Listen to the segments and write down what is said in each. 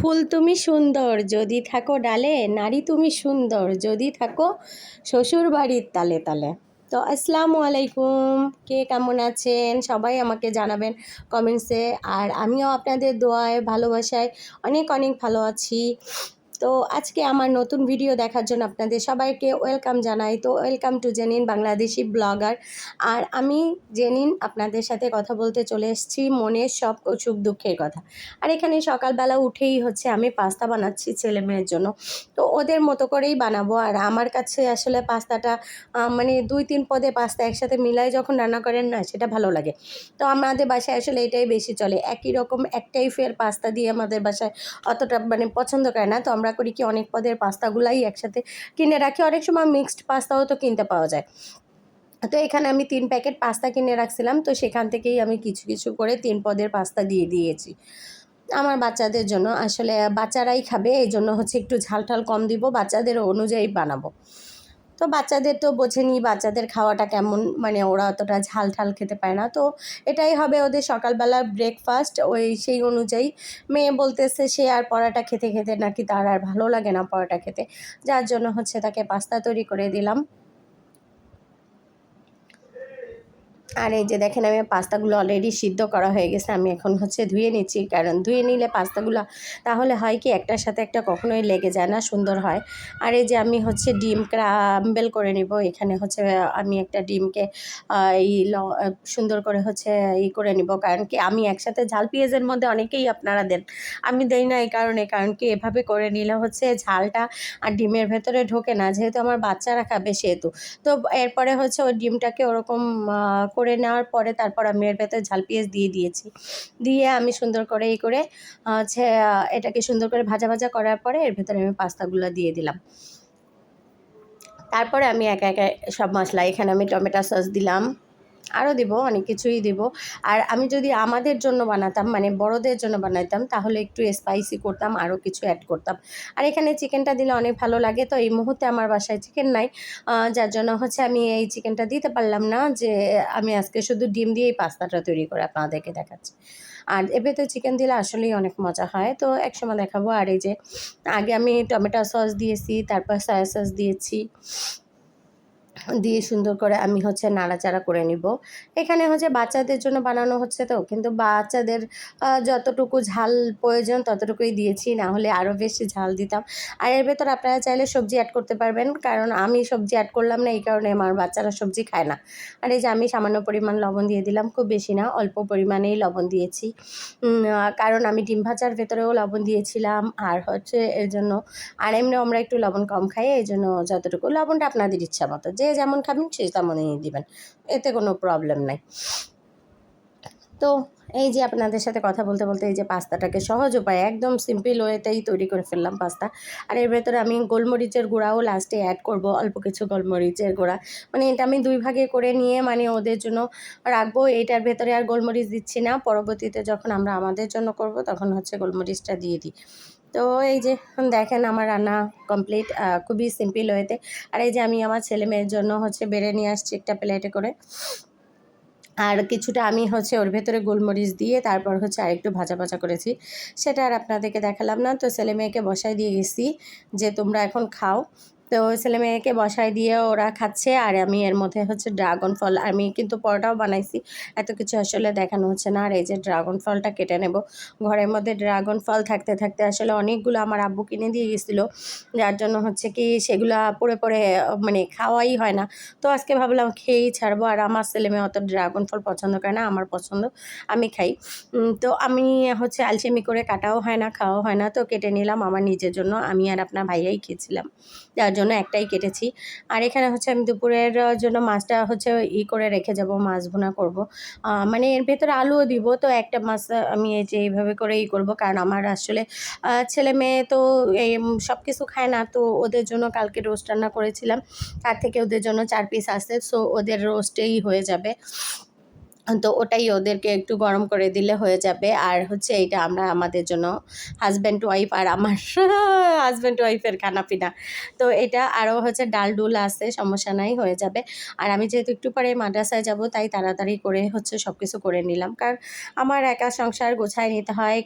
ফুল তুমি সুন্দর, যদি থাকো ডালে, নারী তুমি সুন্দর, যদি থাকো শ্বশুর বাড়ির তালে তালে। তো আসসালামু আলাইকুম, কে কেমন আছেন? সবাই আমাকে জানাবেন কমেন্টসে আর আমিও আপনাদের দোয়ায়, ভালোবাসায় অনেক অনেক ভালো আছি। তো আজকে আমার নতুন ভিডিও দেখার জন্য আপনাদের সবাইকে ওয়েলকাম জানাই। তো welcome to Jenin Bangladeshi blogger আর আমি জেনিন আপনাদের সাথে কথা বলতে চলে এসেছি, মনের সব সুখ দুঃখের কথা। আর এখানে সকালবেলা উঠেই হচ্ছে আমি পাস্তা বানাচ্ছি ছেলে মেয়ের জন্য। তো ওদের মতো করেই বানাবো। আর আমার কাছে আসলে পাস্তাটা মানে দুই তিন পদে পাস্তা একসাথে মিলাই যখন রান্না করেন না, সেটা ভালো লাগে। তো আমাদের বাসায় আসলে এটাই বেশি চলে। একই রকম এক টাইপের পাস্তা দিয়ে আমাদের বাসায় অতটা মানে পছন্দ করে না। তো আমরা করি কি অনেক পদের পাস্তাগুলাই একসাথে কিনে রাখি। অনেক সময় মিক্সড পাস্তাও তো কিনতে পাওয়া যায়। তো এখানে আমি তিন প্যাকেট পাস্তা কিনে রাখছিলাম, তো সেখান থেকেই আমি কিছু কিছু করে তিন পদের পাস্তা দিয়ে দিয়েছি। আমার বাচ্চাদের জন্য, আসলে বাচ্চারাই খাবে এই জন্য হচ্ছে একটু ঝাল ঠাল কম দিব বাচ্চাদের অনুযায়ী বানাবো। তো বাচ্চাদের তো বোঝেনি বাচ্চাদের খাওয়াটা কেমন মানে ওরা অতটা ঝাল ঠাল খেতে পায় না। তো এটাই হবে ওদের সকালবেলার ব্রেকফাস্ট ওই সেই অনুযায়ী মেয়ে বলতেছে সে আর পরাটা খেতে খেতে নাকি তার আর ভালো লাগে না পরাটা খেতে। যার জন্য হচ্ছে তাকে পাস্তা তৈরি করে দিলাম। আর এই যে দেখেন, আমি পাস্তাগুলো অলরেডি সিদ্ধ করা হয়ে গেছে, আমি এখন হচ্ছে ধুয়ে নিচ্ছি। কারণ ধুয়ে নিলে পাস্তাগুলো, তাহলে হয় কি, একটার সাথে একটা কখনোই লেগে যায় না, সুন্দর হয়। আর এই যে আমি হচ্ছে ডিম ক্রাম্বেল করে নিব, এখানে হচ্ছে, আমি একটা ডিমকে এই সুন্দর করে হচ্ছে ই করে নিব। কারণ কি, আমি একসাথে ঝাল পেঁয়াজের মধ্যে অনেকেই আপনারা দেন, আমি দেই না এই কারণে। কারণ কি, এভাবে করে নিলে হচ্ছে ঝালটা আর ডিমের ভেতরে ঢোকে না, যেহেতু আমার বাচ্চারা খাবে সেহেতু। তো এরপরে হচ্ছে ওই ডিমটাকে ওরকম করে নেওয়ার পরে তারপর আমি এর ভেতরে ঝাল পেঁয়াজ দিয়ে দিয়েছি। দিয়ে আমি সুন্দর করে এই করে হচ্ছে এটাকে সুন্দর করে ভাজা ভাজা করার পরে এর ভেতরে আমি পাস্তাগুলো দিয়ে দিলাম। তারপরে আমি একা একা সব মশলা, এখানে আমি টমেটো সস দিলাম। আরও দিব, অনেক কিছুই দিব। আর আমি যদি আমাদের জন্য বানাতাম মানে বড়দের জন্য বানাতাম, তাহলে একটু স্পাইসি করতাম, আরও কিছু অ্যাড করতাম। আর এখানে চিকেনটা দিলে অনেক ভালো লাগে, তো এই মুহূর্তে আমার বাসায় চিকেন নাই। যার জন্য হচ্ছে আমি এই চিকেনটা দিতে পারলাম না, যে আমি আজকে শুধু ডিম দিয়েই পাস্তাটা তৈরি করে আপনাদেরকে দেখাচ্ছি। আর এবার তো চিকেন দিলে আসলেই অনেক মজা হয়, তো একসময় দেখাবো। আর এই যে, আগে আমি টমেটো সস দিয়েছি, তারপর সয়া সস দিয়েছি। দিয়ে সুন্দর করে আমি হচ্ছে নাড়াচাড়া করে নিব। এখানে হচ্ছে বাচ্চাদের জন্য বানানো হচ্ছে তো, কিন্তু বাচ্চাদের যতটুকু ঝাল প্রয়োজন ততটুকুই দিয়েছি, না হলে আরও বেশি ঝাল দিতাম। আর এর ভেতর আপনারা চাইলে সবজি অ্যাড করতে পারবেন, কারণ আমি সবজি অ্যাড করলাম না, এই কারণে আমার বাচ্চারা সবজি খায় না। আর এই যে আমি সামান্য পরিমাণ লবণ দিয়ে দিলাম, খুব বেশি না, অল্প পরিমাণেই লবণ দিয়েছি। কারণ আমি ডিম ভাজার ভেতরেও লবণ দিয়েছিলাম, আর হচ্ছে এর জন্য, আর এমনি আমরা একটু লবণ কম খাই, এই জন্য যতটুকু, লবণটা আপনাদের ইচ্ছা মতো, যে যেমন খাবেন সে তেমনই দিবেন। এতে কোনো প্রবলেম নাই। তো এই যে আপনাদের সাথে কথা বলতে বলতে এই যে পাস্তাটাকে সহজ উপায়, একদম সিম্পল ওয়েতেই তৈরি করে ফেললাম পাস্তা। আর এর ভেতরে আমি গোলমরিচের গুঁড়াও লাস্টে অ্যাড করব, অল্প কিছু গোলমরিচের গুঁড়া। মানে এটা আমি দুই ভাগে করে নিয়ে মানে ওদের জন্য রাখব। এইটার ভেতরে আর গোলমরিচ দিচ্ছি না। পরবর্তীতে যখন আমরা আমাদের জন্য করব, তখন হচ্ছে গোলমরিচটা দিয়ে দিই। তো এই যে দেখেন আমার রান্না কমপ্লিট খুবই সিম্পল হয়েতে আর এই যে আমি আমার ছেলে মেয়ের জন্য হচ্ছে বেড়ে নিয়ে আসছি একটা প্লেটে করে। আর কিছুটা আমি হচ্ছে ওর ভেতরে গোলমরিচ দিয়ে তারপর হচ্ছে আরেকটু ভাজা ভাজা করেছি। সেটা আর আপনাদেরকে দেখালাম না। তো ছেলে মেয়েকে বসাই দিয়ে গেছি যে তোমরা এখন খাও। তো ছেলে মেয়েকে বসায় দিয়ে ওরা খাচ্ছে আর আমি এর মধ্যে হচ্ছে ড্রাগন ফল আমি কিন্তু পরোটাও বানাইছি। এত কিছু আসলে দেখানো হচ্ছে না। আর এই যে ড্রাগন ফলটা কেটে নেব। ঘরের মধ্যে ড্রাগন ফল থাকতে থাকতে আসলে অনেকগুলো আমার আব্বু কিনে দিয়ে গেছিল। যার জন্য হচ্ছে কি সেগুলো পড়ে আহ, মানে খাওয়াই হয় না। তো আজকে ভাবলাম খেয়েই ছাড়বো। আর আমার ছেলে মেয়ে অত ড্রাগন ফল পছন্দ করে না আমার পছন্দ আমি খাই। তো আমি হচ্ছে আলসেমি করে কাটাও হয় না খাওয়াও হয় না। তো কেটে নিলাম আমার নিজের জন্য। আমি আর আপনার ভাইয়াই খেয়েছিলাম। যার জন্য একটাই কেটেছি। আর এখানে হচ্ছে আমি দুপুরের জন্য মাছটা হচ্ছে ই করে রেখে যাব, মাছ ভুনা করব। মানে এর ভেতরে আলুও দিব, তো একটা মাছ আমি এই যে এইভাবে করে ই করব, কারণ আমার আসলে ছেলে মেয়ে তো এই সব কিছু খায় না, তো ওদের জন্য কালকে রোস্ট রান্না করেছিলাম। তার থেকে ওদের জন্য চার পিস আসে সো ওদের রোস্টেই হয়ে যাবে। তো ওটাই ওদেরকে একটু গরম করে দিলে হয়ে যাবে। আর হচ্ছে এইটা আমরা আমাদের জন্য হাজব্যান্ড ওয়াইফ আর আমার হাজব্যান্ড ওয়াইফের খানা পিনা তো এটা আরও হচ্ছে ডাল ডুল আছে, সমস্যা নাই, হয়ে যাবে। আর আমি যেহেতু একটু পরে মাদ্রাসায় যাব, তাই তাড়াতাড়ি করে হচ্ছে সব কিছু করে নিলাম। কারণ আমার একা সংসার গোছায় নিতে হয়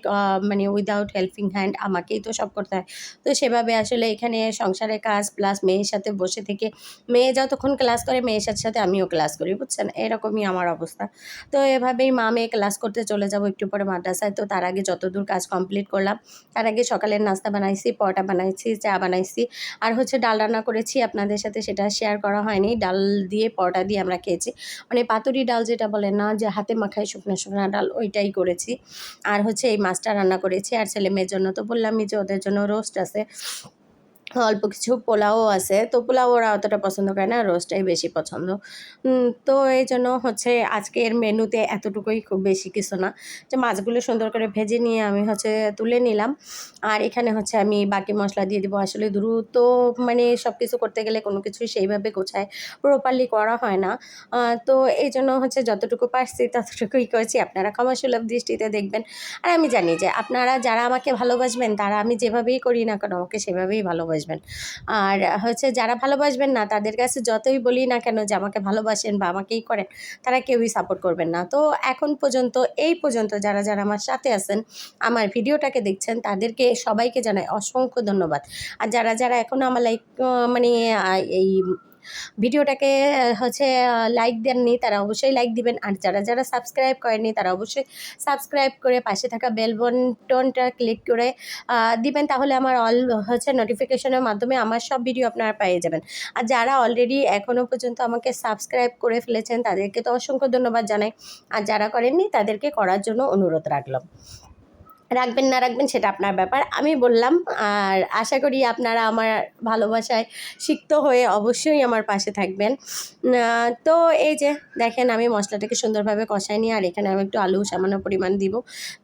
মানে উইদাউট হেল্পিং হ্যান্ড আমাকেই তো সব করতে হয়। তো সেভাবে আসলে এখানে সংসারের কাজ প্লাস মেয়ের সাথে বসে থেকে, মেয়ে যতক্ষণ ক্লাস করে, মেয়ের সাথে সাথে আমিও ক্লাস করি, বুঝছেন? এরকমই আমার অবস্থা। তো এভাবেই মা মেয়ে ক্লাস করতে চলে যাব একটু পরে মাদ্রাসায়। তো তার আগে যতদূর কাজ কমপ্লিট করলাম, তার আগে সকালের নাস্তা বানাইছি, পরোটা বানাইছি, চা বানাইছি। আর হচ্ছে ডাল রান্না করেছি, আপনাদের সাথে সেটা শেয়ার করা হয়নি। ডাল দিয়ে, পরোটা দিয়ে আমরা খেয়েছি। মানে পাতুরি ডাল যেটা বলে না, যে হাতে মাখায় শুকনো শুকনো ডাল, ওইটাই করেছি। আর হচ্ছে এই মাছটা রান্না করেছি। আর ছেলে মেয়ের জন্য তো বললামই যে ওদের জন্য রোস্ট আছে। অল্প কিছু পোলাও আছে। তো পোলাও ওরা অতটা পছন্দ করে না, রোস্টটাই বেশি পছন্দ। তো এই জন্য হচ্ছে আজকের মেনুতে এতটুকুই খুব বেশি কিছু না। যে মাছগুলো সুন্দর করে ভেজে নিয়ে আমি হচ্ছে তুলে নিলাম। আর এখানে হচ্ছে আমি বাকি মশলা দিয়ে দিব। আসলে দ্রুত মানে সব কিছু করতে গেলে কোনো কিছুই সেইভাবে গোছায় প্রপারলি করা হয় না। তো এই জন্য হচ্ছে যতটুকু পারছি ততটুকুই করেছি। আপনারা ক্ষমা সুলভ দৃষ্টিতে দেখবেন। আর আমি জানি যে আপনারা যারা আমাকে ভালোবাসবেন, তারা আমি যেভাবেই করি না কেন, আমাকে সেভাবেই ভালোবাসবেন। আর হচ্ছে যারা ভালোবাসবেন না, তাদের কাছে যতই বলি না কেন যে আমাকে ভালোবাসেন বা আমাকেই করেন, তারা কেউই সাপোর্ট করবেন না। তো এখন পর্যন্ত, এই পর্যন্ত যারা যারা আমার সাথে আছেন, আমার ভিডিওটাকে দেখছেন, তাদেরকে, সবাইকে জানাই অসংখ্য ধন্যবাদ। আর যারা যারা এখনও আমার লাইক মানে এই ভিডিওটাকে হচ্ছে লাইক দেননি, তারা অবশ্যই লাইক দিবেন। আর যারা যারা সাবস্ক্রাইব করেননি, তারা অবশ্যই সাবস্ক্রাইব করে পাশে থাকা বেল বটনটা ক্লিক করে দিবেন। তাহলে আমার অল হচ্ছে নোটিফিকেশনের মাধ্যমে আমার সব ভিডিও আপনারা পেয়ে যাবেন। আর যারা অলরেডি এখনও পর্যন্ত আমাকে সাবস্ক্রাইব করে ফেলেছেন, তাদেরকে তো অসংখ্য ধন্যবাদ জানাই। আর যারা করেননি, তাদেরকে করার জন্য অনুরোধ রাখলাম। রাখবেন না রাখবেন সেটা আপনার ব্যাপার। আমি বললাম, আর আশা করি আপনারা আমার ভালোবাসায় সিক্ত হয়ে অবশ্যই আমার পাশে থাকবেন। তো এই যে দেখেন আমি মশলাটাকে সুন্দরভাবে কষাই নিই আর এখানে আমি একটু আলু সামান্য পরিমাণ দিব।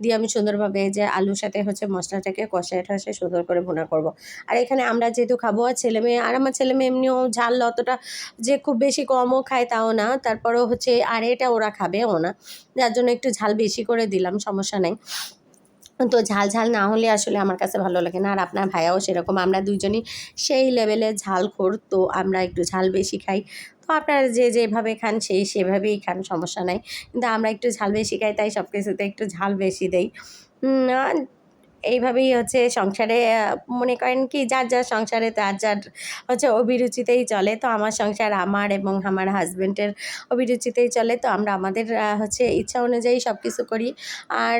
দিয়ে আমি সুন্দরভাবে যে আলুর সাথে হচ্ছে মশলাটাকে কষায় টষায় সুন্দর করে ভুনা করব। আর এখানে আমরা যেহেতু খাব আর ছেলে মেয়ে, আর আমার ছেলে মেয়ে এমনিও ঝাল অতটা যে খুব বেশি কমও খায় তাও না, তারপরেও হচ্ছে, আর এটা ওরা খাবেও না। যার জন্য একটু ঝাল বেশি করে দিলাম, সমস্যা নেই। তো ঝাল ঝাল না হলে আসলে আমার কাছে ভালো লাগে না। আর আপনার ভাইয়াও সেরকম, আমরা দুইজনই সেই লেভেলে ঝাল খোর তো আমরা একটু ঝাল বেশি খাই। তো আপনারা যে যেভাবে খান সেই সেভাবেই খান, সমস্যা নাই। কিন্তু আমরা একটু ঝাল বেশি খাই, তাই সব কিছুতে একটু ঝাল বেশি দেই। এইভাবেই হচ্ছে সংসারে মনে করেন কি, যার যার সংসারে তার যার হচ্ছে অভিরুচিতেই চলে। তো আমার সংসার আমার এবং আমার হাজব্যান্ডের অভিরুচিতেই চলে। তো আমরা আমাদের হচ্ছে ইচ্ছা অনুযায়ী সব কিছু করি। আর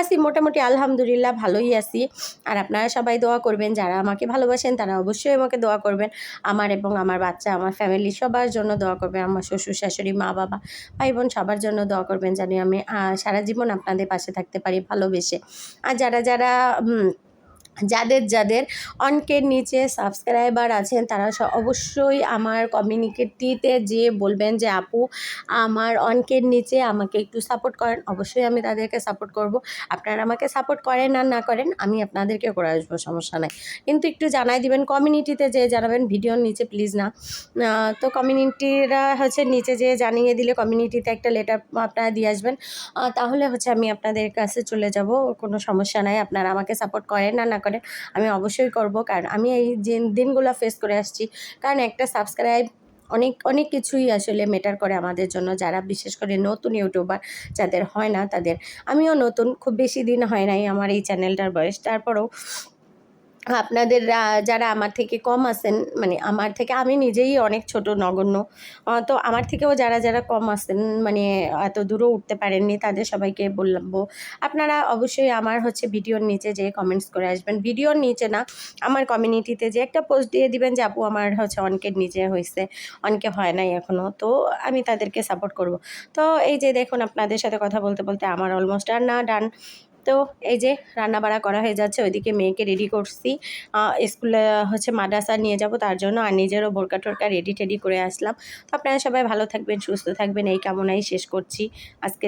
আছি, মোটামুটি আলহামদুলিল্লাহ ভালোই আছি। আর আপনারা সবাই দোয়া করবেন, যারা আমাকে ভালোবাসেন তারা অবশ্যই আমাকে দোয়া করবেন। আমার এবং আমার বাচ্চা, আমার ফ্যামিলি সবার জন্য দোয়া করবেন, আমার শ্বশুর, শাশুড়ি, মা, বাবা, ভাই, বোন সবার জন্য দোয়া করবেন, জানি আমি সারা জীবন আপনাদের পাশে থাকতে পারি, ভালোবেসে। আর যারা যারা যাদের যাদের অনকের নিচে সাবস্ক্রাইবার আছেন, তারা অবশ্যই আমার কমিউনিকেটিতে যে বলবেন যে, আপু, আমার অনকের নিচে আমাকে একটু সাপোর্ট করেন, অবশ্যই আমি তাদেরকে সাপোর্ট করব। আপনারা আমাকে সাপোর্ট করেন আর না করেন, আমি আপনাদেরকে করে আসব, সমস্যা নাই। কিন্তু একটু জানাই দিবেন কমিউনিটিতে যে জানাবেন, ভিডিওর নিচে প্লিজ না। তো কমিউনিটিরা হচ্ছে নিচে যে জানিয়ে দিলে কমিউনিটিতে একটা লেটার আপনারা দিয়ে আসবেন। তাহলে হচ্ছে আমি আপনাদের কাছে চলে যাব, কোনো সমস্যা নাই। আপনারা আমাকে সাপোর্ট করেন না না করেন আমি অবশ্যই করব। কারণ আমি এই যে দিনগুলো ফেস করে আসছি, কারণ একটা সাবস্ক্রাইব অনেক অনেক কিছুই আসলে মেটার করে আমাদের জন্য। যারা বিশেষ করে নতুন ইউটিউবার যাদের হয় না তাদের। আমিও নতুন, খুব বেশি দিন হয় নাই আমার এই চ্যানেলটার বয়স। তারপরেও আপনাদের যারা আমার থেকে কম আছেন মানে আমার থেকে, আমি নিজেই অনেক ছোট, নগণ্য তো আমার থেকেও যারা যারা কম আছেন মানে এত দূরও উঠতে পারেননি, তাদের সবাইকে বলব আপনারা অবশ্যই আমার হচ্ছে ভিডিওর নিচে যে কমেন্টস করে আসবেন। ভিডিওর নিচে না, আমার কমিউনিটিতে যে একটা পোস্ট দিয়ে দিবেন যে, আপু, আমার হচ্ছে অনেকের নিচে হয়েছে অনেকে হয় নাই এখনও তো আমি তাদেরকে সাপোর্ট করব। তো এই যে দেখুন, আপনাদের সাথে কথা বলতে বলতে আমার অলমোস্ট আর না ডান তো এই যে রান্না বাড়া করা হয়ে যাচ্ছে, ওইদিকে মেয়েকে রেডি করছি। স্কুলে হচ্ছে মাদ্রাসা নিয়ে যাব, তার জন্য আর নিজেরও বোরকা টোরকা রেডি টেডি করে আসলাম। তো আপনারা সবাই ভালো থাকবেন, সুস্থ থাকবেন, এই কামনাই শেষ করছি। আজকের